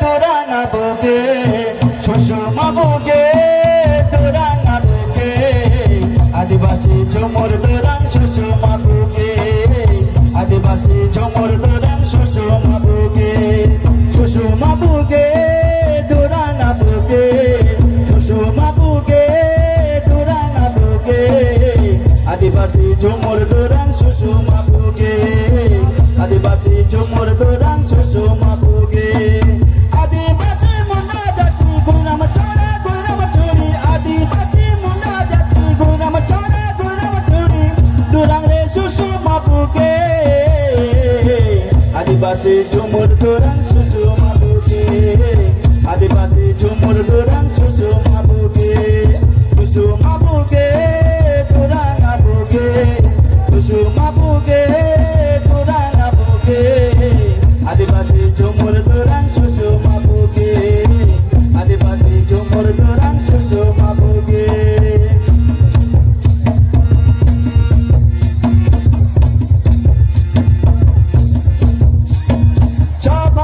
তোরাঙা বুকে, সুষমা বুকে তোরাঙা বুকে। আদিবাসী ঝুমুর তোরাং সুষমা বুকে, আদিবাসী ঝুমুর তোরাং সুষমা বুকে। সুষমা বুকে তোরাঙা বুকে, সুষমা বুকে তোরাঙা বুকে। আদিবাসী ঝুমুর তোরাং সুষমা বুকে, আদিবাসী ঝুমুর তোরাং আদিবাসী ঝুমুর তোরাং সুষমা বুকে আদিবাসী ঝুমুর তোরাং সুষমা বুকে সুষমা বুকে তোরাং বুকে সুষমা বুকে তোরাং বুকে আদিবাসী ঝুমুর তোরাং সুষমা বুকে আদিবাসী ঝুমুর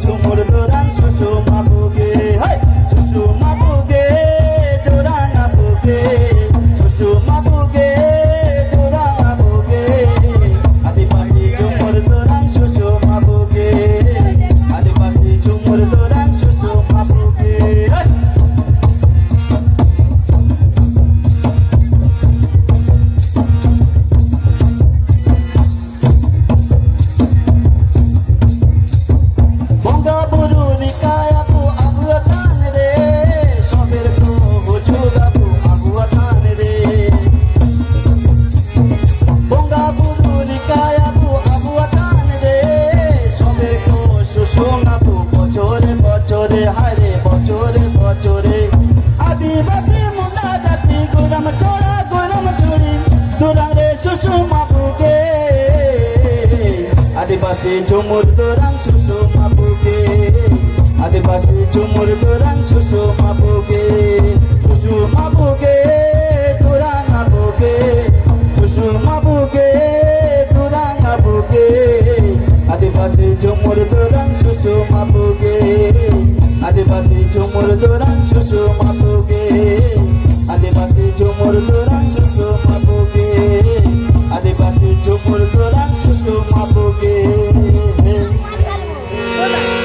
আদিবাসী আদিবাসী ঝুমুর তোরাং সুসু আদিবাসী ঝুমুর তোরাং সুসু মাপুকে সুসু মাপুকে তোরাং মাপুকে সুসু মাপুকে তোরাং মাপুকে। আদিবাসী ঝুমুর তোরাং সুসু মাপুকে আদিবাসী ঝুমুর তোরাং সুসু মাপুকে আদিবাসী ঝুমুর তোরাং সুসু মাপুকে আদিবাসী ঝুমুর তোরাং সুসু মাপুকে।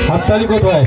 হাততালি কোথায়?